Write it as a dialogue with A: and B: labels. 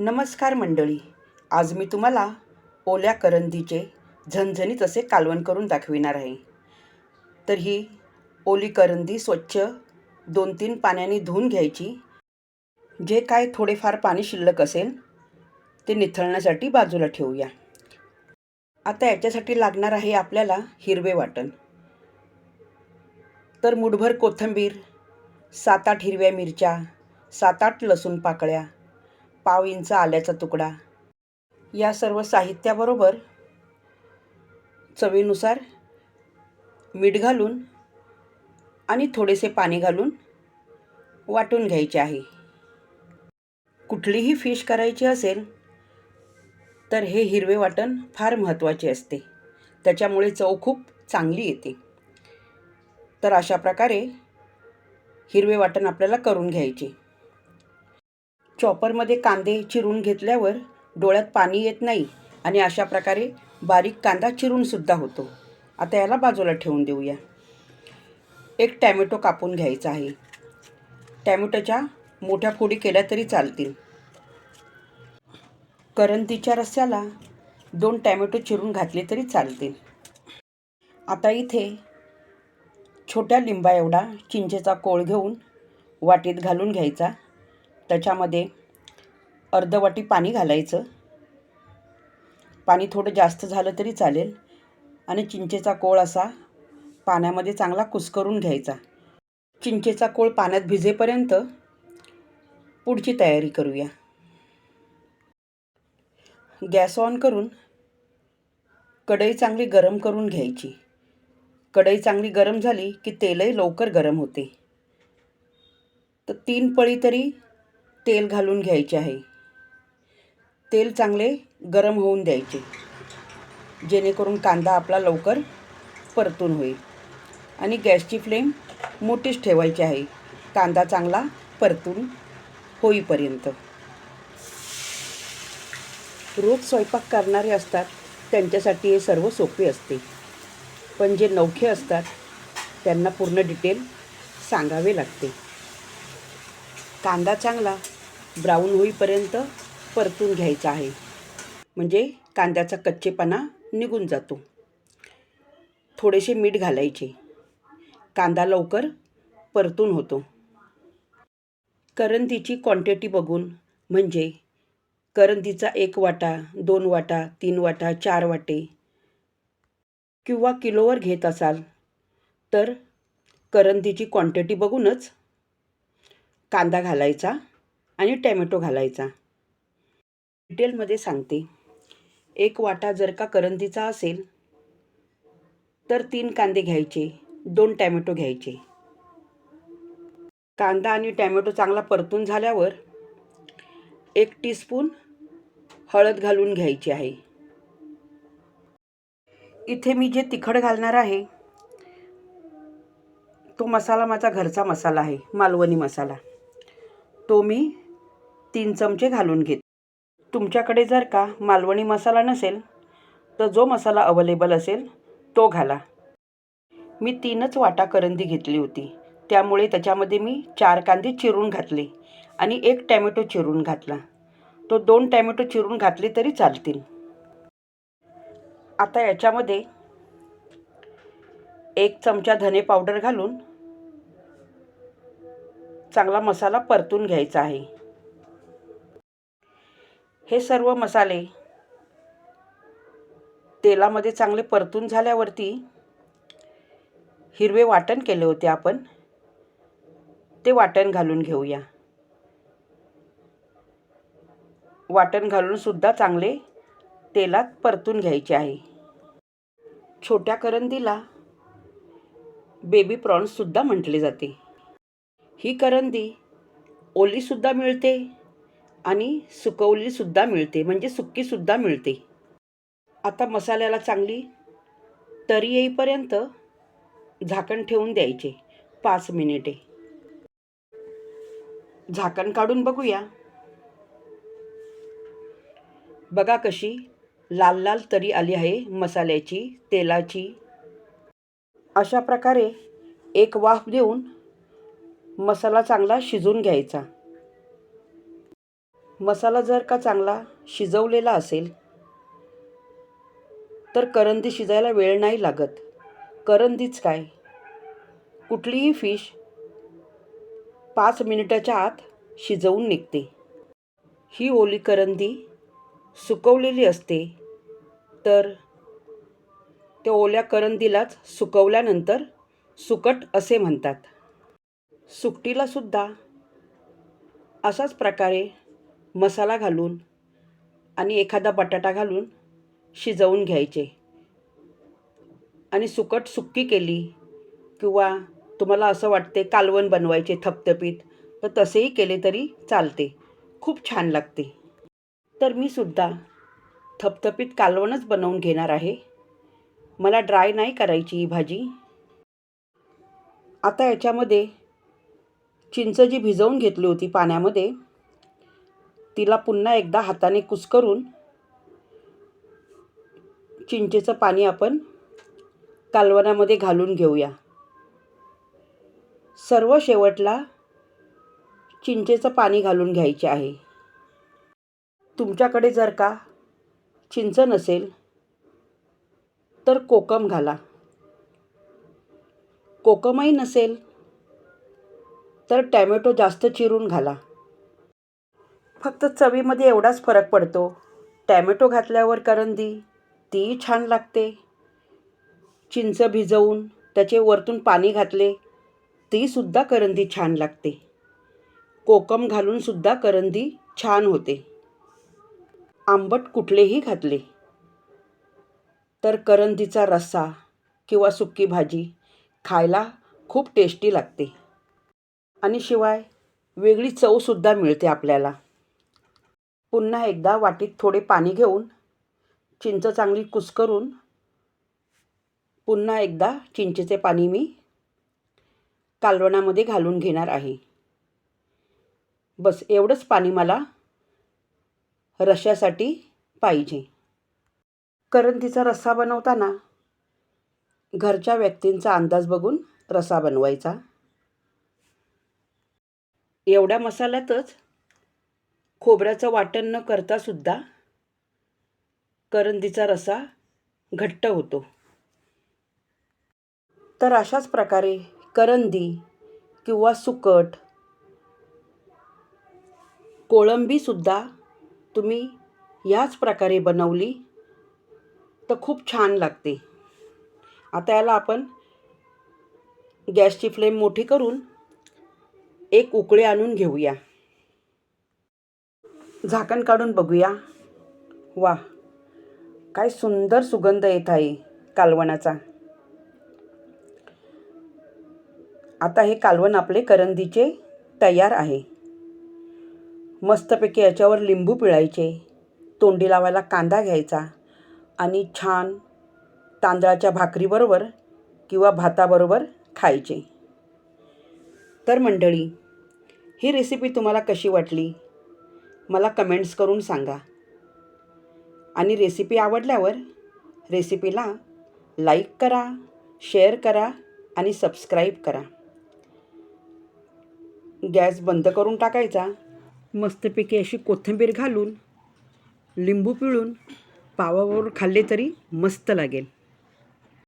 A: नमस्कार मंडळी. आज मी तुम्हाला ओल्या करंदीचे झणझणीत असे कालवण करून दाखविणार आहे. तर ही ओली करंदी स्वच्छ दोन तीन पाण्याने धुवून घ्यायची. जे काय थोडेफार पाणी शिल्लक असेल ते निथळण्यासाठी बाजूला ठेवूया. आता याच्यासाठी लागणार आहे आपल्याला हिरवे वाटण. तर मुठभर कोथिंबीर सात आठ हिरव्या मिरच्या सात आठ लसूण पाकळ्या पाव इंच आल्याचा तुकडा. या सर्व साहित्याबरोबर चवीनुसार मीठ घालून आणि थोडेसे पाणी घालून वाटून घ्यायचे आहे. कुठलीही फिश करायची असेल तर हे हिरवे वाटण फार महत्त्वाचे असते. त्याच्यामुळे चव खूप चांगली येते. तर अशा प्रकारे हिरवे वाटण आपल्याला करून घ्यायचे. चॉपरमध्ये कांदे चिरून घेतल्यावर डोळ्यात पाणी येत नाही आणि अशा प्रकारे बारीक कांदा चिरूनसुद्धा होतो. आता याला बाजूला ठेवून देऊया. एक टॅमॅटो कापून घ्यायचा आहे. टॅमॅटोच्या मोठ्या फोडी केल्या तरी चालतील. करंतीच्या रस्स्याला दोन टॅमॅटो चिरून घातले तरी चालतील. आता इथे छोट्या लिंबा एवढा चिंचेचा कोळ घेऊन वाटीत घालून घ्यायचा. त्याच्यामध्ये अर्धवाटी पाणी घालायचं. पाणी थोडं जास्त झालं तरी चालेल. आणि चिंचेचा कोळ असा पाण्यामध्ये चांगला कुस्करून घ्यायचा. चिंचेचा कोळ पाण्यात भिजेपर्यंत पुढची तयारी करूया. गॅस ऑन करून कढई चांगली गरम करून घ्यायची. कढई चांगली गरम झाली की तेलही लवकर गरम होते. तर तीन पळी तरी तेल घालून घ्यायचे आहे. तेल चांगले गरम होऊन द्यायचे. जेणेकरून कांदा आपला लवकर परतून होईल. आणि गॅसची फ्लेम मोठीच ठेवायची आहे. कांदा चांगला परतून होईपर्यंत. रोज स्वयंपाक करणारे असतात त्यांच्यासाठी हे सर्व सोपे असते. पण जे नौखे असतात त्यांना पूर्ण डिटेल सांगावे लागते. कांदा चांगला ब्राऊन होईपर्यंत परतून घ्यायचा आहे. म्हणजे कांद्याचा कच्चेपणा निघून जातो. थोडेसे मीठ घालायचे. कांदा लवकर परतून होतो. करंदीची क्वांटिटी बघून म्हणजे करंदीचा एक वाटा दोन वाटा तीन वाटा चार वाटे किंवा किलोवर घेत असाल तर करंदीची क्वांटिटी बघूनच कांदा घालायचा आणि टॅमॅटो घालायचा. डिटेलमध्ये सांगते. एक वाटा जर का करंदीचा असेल तर तीन कांदे घ्यायचे. दोन टॅमॅटो घ्यायचे. कांदा आणि टॅमॅटो चांगला परतून झाल्यावर एक टीस्पून हळद घालून घ्यायची आहे. इथे मी जे तिखट घालणार आहे तो मसाला माझा घरचा मसाला आहे मालवणी मसाला. तो मी तीन चमचे घालून घेत. तुमच्याकडे जर का मालवणी मसाला नसेल तर जो मसाला अवेलेबल असेल तो घाला. मी तीनच वाटा करंदी घेतली होती. त्यामुळे त्याच्यामध्ये मी चार कांदे चिरून घातले आणि एक टॅमॅटो चिरून घातला. तो दोन टॅमॅटो चिरून घातले तरी चालतील. आता याच्यामध्ये एक चमचा धने पावडर घालून चांगला मसाला परतून घ्यायचा आहे. हे सर्व मसाले तेलामध्ये चांगले परतून झाल्यावरती हिरवे वाटण केले होते आपण. ते वाटण घालून घेऊया. वाटण घालूनसुद्धा चांगले तेलात परतून घ्यायचे आहे. छोट्या करंदीला बेबी प्रॉन्ससुद्धा म्हटले जाते. ही करंदी ओलीसुद्धा मिळते. आणि सुकवलीसुद्धा मिळते म्हणजे सुक्कीसुद्धा मिळते. आता मसाल्याला चांगली तरी येईपर्यंत झाकण ठेवून द्यायचे पाच मिनिटे. झाकण काढून बघूया. बघा कशी लाल लाल तरी आली आहे मसाल्याची तेलाची. अशा प्रकारे एक वाफ देऊन मसाला चांगला शिजून घ्यायचा. मसाला जर का चांगला शिजवलेला असेल तर करंदी शिजायला वेळ नाही लागत. करंदीच काय? कुठलीही फिश पाच मिनिटाच्या आत शिजवून निघते. ही ओली करंदी सुकवलेली असते तर त्या ओल्या करंदीलाच सुकवल्यानंतर सुकट असे म्हणतात. सुकटीलासुद्धा अशाच प्रकारे मसाला घालून आणि एखादा बटाटा घालून शिजवून घ्यायचे. आणि सुकट सुक्की केली किंवा तुम्हाला असं वाटते कालवण बनवायचे थपथपीत तर तसेही केले तरी चालते. खूप छान लागते. तर मी सुद्धा थपथपीत कालवणच बनवून घेणार आहे. मला ड्राय नाही करायची ही भाजी. आता याच्यामध्ये चिंच जी भिजवून घेतली होती पाण्यामध्ये तिला पुन्हा एकदा हाताने कुस्करून चिंचेचं पाणी आपण कालवणामध्ये घालून घेऊया. सर्व शेवटला चिंचेचं पाणी घालून घ्यायचे आहे. तुमच्याकडे जर का चिंच नसेल तर कोकम घाला. कोकमही नसेल तर टॅमॅटो जास्त चिरून घाला. फक्त चवीमध्ये एवढाच फरक पडतो. टॅमॅटो घातल्यावर करंदी तीही छान लागते. चिंच भिजवून त्याचे वरतून पाणी घातले तीसुद्धा करंदी छान लागते. कोकम घालूनसुद्धा करंदी छान होते. आंबट कुठलेही घातले. तर करंदीचा रस्सा किंवा सुक्की भाजी खायला खूप टेस्टी लागते. आणि शिवाय वेगळी चवसुद्धा मिळते आपल्याला. पुन्हा एकदा वाटीत थोडे पाणी घेऊन चिंच चांगली कुस्करून पुन्हा एकदा चिंचेचे पाणी मी कालवणामध्ये घालून घेणार आहे. बस एवढंच पाणी मला रश्यासाठी पाहिजे. करंदीचा रस्सा बनवताना घरच्या व्यक्तींचा अंदाज बघून रस्सा बनवायचा. एवढ्या मसाल्यातच खोबऱ्याचं वाटण न करता सुद्धा करंदीचा रस्सा घट्ट होतो. तर अशाच प्रकारे करंदी किंवा सुकट कोळंबीसुद्धा तुम्ही ह्याच प्रकारे बनवली तर खूप छान लागते. आता याला आपण गॅसची फ्लेम मोठी करून एक उकळी आणून घेऊया. झाकण काढून बघूया. वा काय सुंदर सुगंध येत आहे कालवणाचा. आता हे कालवण आपले करंदीचे तयार आहे. मस्तपैकी याच्यावर लिंबू पिळायचे तोंडी लावायला कांदा घ्यायचा आणि छान तांदळाच्या भाकरीबरोबर किंवा भाताबरोबर खायचे. तर मंडळी ही रेसिपी तुम्हाला कशी वाटली? मला कमेंट्स करून सांगा. आणि रेसिपी आवडल्यावर रेसिपीला लाईक करा शेअर करा आणि सबस्क्राईब करा. गॅस बंद करून टाकायचा. मस्तपैकी अशी कोथिंबीर घालून लिंबू पिळून पावावर खाल्ले तरी मस्त लागेल.